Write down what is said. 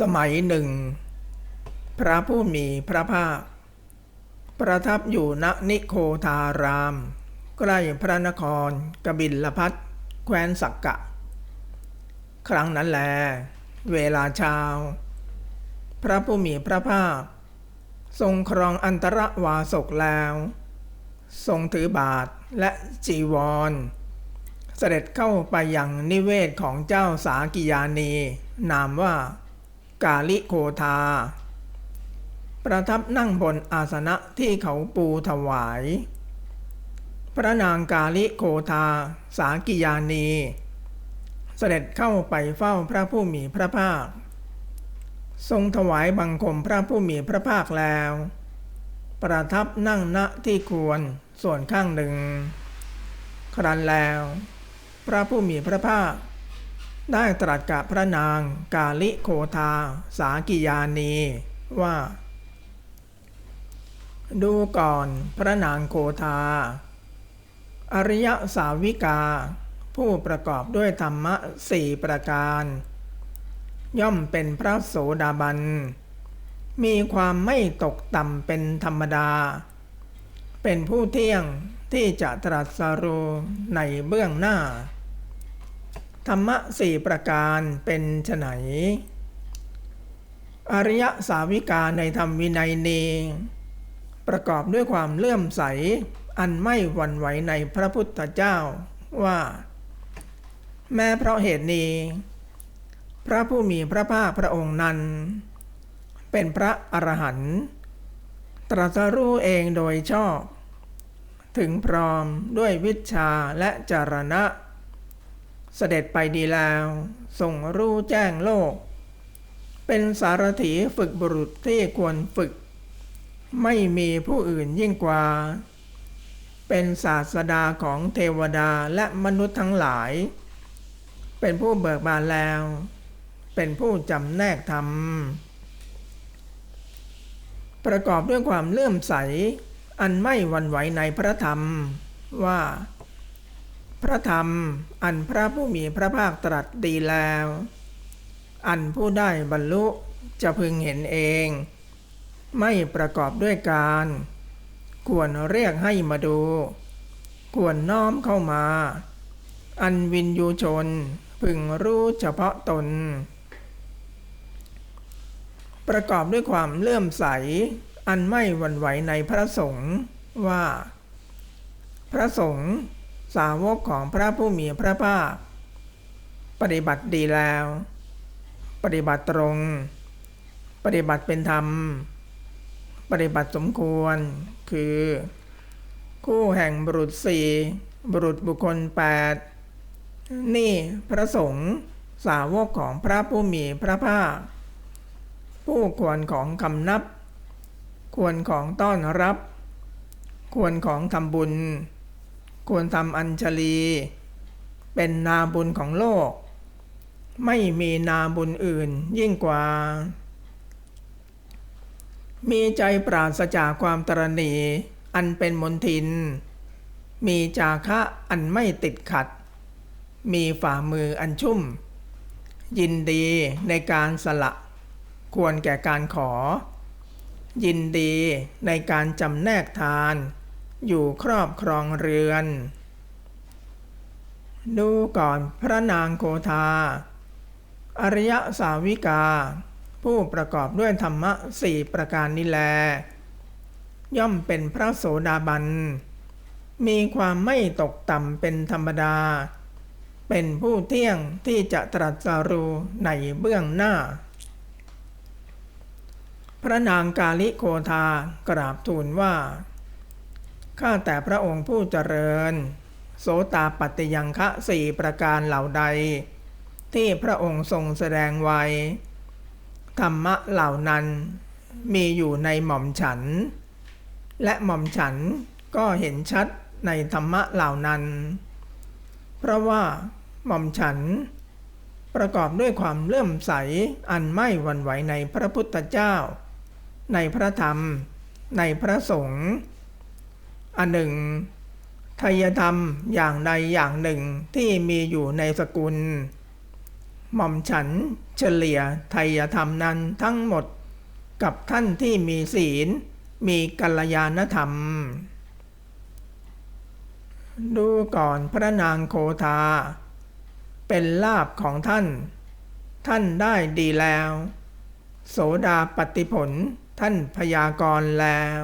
สมัยหนึ่ง พระผู้มีพระภาค ประทับอยู่ณนิโคทาราม ใกล้พระนครกบิลพัทแคว้นสักกะ ครั้งนั้นแล เวลาเช้า พระผู้มีพระภาค ทรงครองอันตรวาสกแล้ว ทรงถือบาทและจีวร เสด็จเข้าไปยังนิเวศของเจ้าสากิยานี นามว่า กาลิโคทา ประทับนั่งบนอาสนะที่เขาปูถวาย พระนางกาลิโคทา สากิยานี เสด็จเข้าไปเฝ้าพระผู้มีพระภาค ทรงถวายบังคมพระผู้มีพระภาคแล้ว ประทับนั่งณที่ควรส่วนข้างหนึ่ง ครั้นแล้ว พระผู้มีพระภาค ได้ตรัสกับพระนางกาลิโคทา สากิยานีว่า ดูก่อนพระนางโคทา อริยสาวิกา ผู้ประกอบด้วยธรรมะสี่ประการ ย่อมเป็นพระโสดาบัน มีความไม่ตกต่ำเป็นธรรมดา เป็นผู้เที่ยงที่จะตรัสรู้ในเบื้องหน้า ธรรมะสี่ประการเป็นไฉนอริยสาวิกาในธรรมวินัยเนีประกอบด้วยความเลื่อมใส อันไม่หวั่นไหวในพระพุทธเจ้าว่า แม้เพราะเหตุนี้ พระผู้มีพระภาคพระองค์นั้น เป็นพระอรหันต์ตรัสรู้เองโดยชอบ ถึงพร้อมด้วยวิชาและจารณะ เสด็จไปดีแล้วทรงรู้แจ้งโลก เป็นสารถีฝึกบุรุษที่ควรฝึก ไม่มีผู้อื่นยิ่งกว่า เป็นศาสดาของเทวดาและมนุษย์ทั้งหลาย เป็นผู้เบิกบานแล้ว เป็นผู้จำแนกธรรม ประกอบด้วยความเลื่อมใส อันไม่หวั่นไหวในพระธรรมว่า พระธรรมอันพระผู้มีพระภาคตรัสดีแล้ว อันผู้ได้บรรลุจะพึงเห็นเอง ไม่ประกอบด้วยการ ควรเรียกให้มาดู ควรน้อมเข้ามา อันวินยูชนพึงรู้เฉพาะตน ประกอบด้วยความเลื่อมใส อันไม่หวั่นไหวในพระสงฆ์ว่า พระสงฆ์ สาวกของพระผู้มีพระภาค ปฏิบัติดีแล้ว ปฏิบัติตรง ปฏิบัติเป็นธรรม ปฏิบัติสมควร คือ คู่แห่งบุรุษสี่บุรุษบุคคลแปดนี่พระสงฆ์สาวกของพระผู้มีพระภาค ผู้ควรของคำนับ ควรของต้อนรับ ควรของทำบุญ ควรทำอัญชลี เป็นนาบุญของโลก ไม่มีนาบุญอื่นยิ่งกว่า มีใจปราศจากความตรณีอันเป็นมนทิน มีจาคะอันไม่ติดขัด มีฝ่ามืออันชุ่ม ยินดีในการสละ ควรแก่การขอ ยินดีในการจำแนกทาน อยู่ครอบครองเรือน ดูก่อนพระนางโคทา อริยสาวิกา ผู้ประกอบด้วยธรรมะสี่ประการนี้แล ย่อมเป็นพระโสดาบัน มีความไม่ตกต่ำเป็นธรรมดา เป็นผู้เที่ยงที่จะตรัสรู้ในเบื้องหน้าพระนางกาลิโคทากราบทูลว่า ข้าแต่พระองค์ผู้เจริญ โสตาปัตติยังคะสี่ประการเหล่าใด ที่พระองค์ทรงแสดงไว้ ธรรมะเหล่านั้นมีอยู่ในหม่อมฉัน และหม่อมฉันก็เห็นชัดในธรรมะเหล่านั้น เพราะว่าหม่อมฉัน ประกอบด้วยความเลื่อมใสอันไม่หวั่นไหวในพระพุทธเจ้า ในพระธรรม ในพระสงฆ์ อันหนึ่งทายธรรมอย่างใดอย่างหนึ่งที่มีอยู่ในสกุล หม่อมฉันเฉลี่ยไทยธรรมนั้นทั้งหมดกับท่านที่มีศีล มีกัลยาณธรรม ดูก่อนพระนางโคทา เป็นลาบของท่าน ท่านได้ดีแล้ว โสดาปฏิผลท่านพยากรณ์แล้ว